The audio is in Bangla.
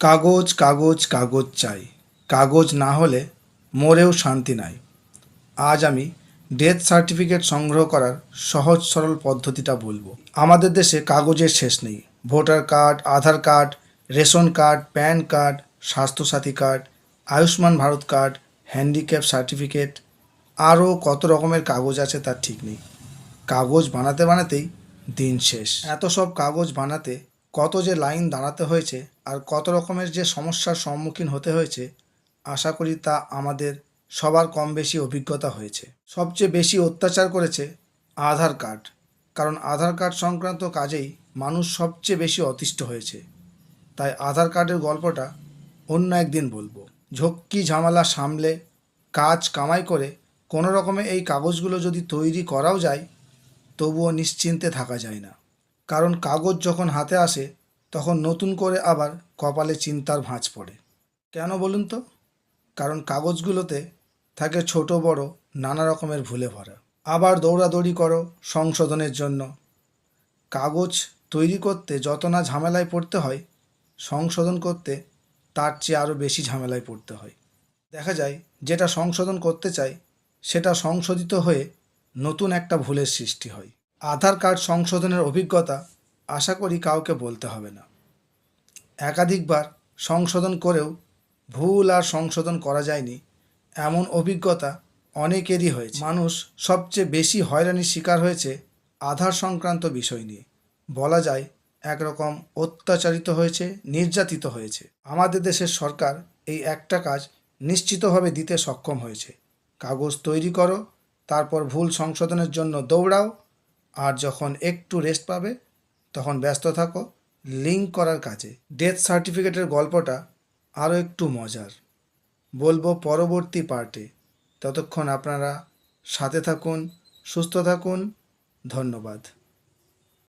কাগজ কাগজ কাগজ চাই। কাগজ না হলে মরেও শান্তি নাই। আজ আমি ডেথ সার্টিফিকেট সংগ্রহ করার সহজ সরল পদ্ধতিটা বলব। আমাদের দেশে কাগজের শেষ নেই। Voter card, Aadhaar card, ration card, PAN card, Swasthyasathi card, Ayushman Bharat card, handicap certificate, আরও কত রকমের কাগজ আছে তার ঠিক নেই। কাগজ বানাতে বানাতেই দিন শেষ। এত সব কাগজ বানাতে কত যে লাইন দাঁড়াতে হয়েছে আর কত রকমের যে সমস্যার সম্মুখীন হতে হয়েছে, আশা করি তা আমাদের সবার কম বেশি অভিজ্ঞতা হয়েছে। সবচেয়ে বেশি অত্যাচার করেছে আধার কার্ড, কারণ আধার কার্ড সংক্রান্ত কাজেই মানুষ সবচেয়ে বেশি অতিষ্ঠ হয়েছে। তাই আধার কার্ডের গল্পটা অন্য একদিন বলব। ঝক্কি ঝামেলা সামলে, কাজ কামাই করে কোনো রকমে এই কাগজগুলো যদি তৈরি করাও যায়, তবুও নিশ্চিন্তে থাকা যায় না। কারণ কাগজ যখন হাতে আসে, তখন নতুন করে আবার কপালে চিন্তার ভাঁজ পড়ে। কেন বলুন তো? কারণ কাগজগুলোতে থাকে ছোট, বড়, নানা রকমের ভুলে ভরা। আবার দৌড়াদৌড়ি করো সংশোধনের জন্য। কাগজ তৈরি করতে যত না ঝামেলায় পড়তে হয়, সংশোধন করতে তার চেয়ে আরও বেশি ঝামেলায় পড়তে হয়। দেখা যায়, যেটা সংশোধন করতে চাই সেটা সংশোধিত হয়ে নতুন একটা ভুলের সৃষ্টি হয়। আধার কার্ড সংশোধনের অভিজ্ঞতা আশা করি কাউকে বলতে হবে না। একাধিকবার সংশোধন করেও ভুল আর সংশোধন করা যায়নি, এমন অভিজ্ঞতা অনেকেরই হয়েছে। মানুষ সবচেয়ে বেশি হয়রানির শিকার হয়েছে আধার সংক্রান্ত বিষয় নিয়ে। বলা যায়, একরকম অত্যাচারিত হয়েছে, নির্যাতিত হয়েছে। আমাদের দেশের সরকার এই একটা কাজ নিশ্চিতভাবে দিতে সক্ষম হয়েছে। কাগজ তৈরি করো, তারপর ভুল সংশোধনের জন্য দৌড়াও আর যখন একটু রেস্ট পাবে, তখন ব্যস্ত থাকো। লিঙ্ক করার কাজে। ডেথ সার্টিফিকেটের গল্পটা আরও একটু মজার। বলব পরবর্তী পার্টে ততক্ষণ আপনারা সাথে থাকুন, সুস্থ থাকুন। ধন্যবাদ।